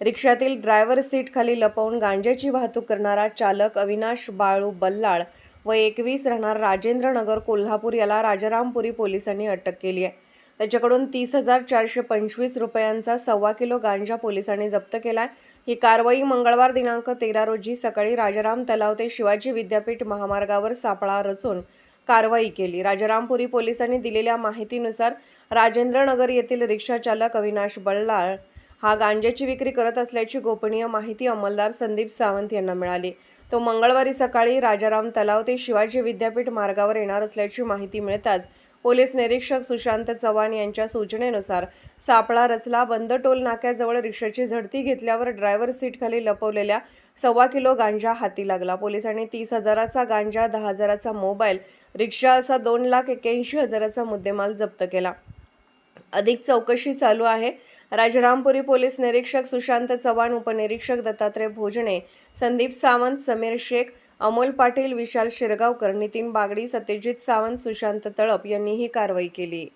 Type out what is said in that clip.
रिक्षातील driver seat खाली लपवून गांजेची वाहतूक करणारा चालक अविनाश बाळू बल्लाळ व एकवीस राहणार राजेंद्र नगर कोल्हापूर याला राजारामपुरी पोलिसांनी अटक केली आहे. त्याच्याकडून तीस हजार चारशे पंचवीस रुपयांचा सव्वा किलो गांजा पोलिसांनी जप्त केलाय. ही कारवाई मंगळवार दिनांक तेरा रोजी सकाळी राजाराम तलाव ते शिवाजी विद्यापीठ महामार्गावर सापळा रचून कारवाई केली. राजारामपुरी पोलिसांनी दिलेल्या माहितीनुसार राजेंद्रनगर येथील रिक्षाचालक अविनाश बल्लाळ हा गांज्याची विक्री करत असल्याची गोपनीय माहिती अंमलदार संदीप सावंत यांना मिळाली. तो मंगळवारी सकाळी राजाराम तलाव ते शिवाजी विद्यापीठ मार्गावर येणार असल्याची माहिती मिळताच पोलीस निरीक्षक सुशांत चव्हाण यांच्या सूचनेनुसार सापळा रचला बंद टोल नाक्याजवळ रिक्षाची झडती घेतल्यावर ड्रायव्हर सीटखाली लपवलेल्या सव्वा किलो गांजा हाती लागला. पोलिसांनी तीस हजाराचा गांजा दहा हजाराचा मोबाईल रिक्षा असा दोन लाख एक्क्याऐंशी हजाराचा मुद्देमाल जप्त केला. अधिक चौकशी चालू आहे. राजरामपुरी पोलीस निरीक्षक सुशांत चव्हाण उपनिरीक्षक दत्तात्रय भोजने संदीप सावंत समीर शेख अमोल पाटील विशाल शिरगावकर नितीन बागडी सत्यजित सावंत सुशांत तळप यांनी ही कारवाई केली.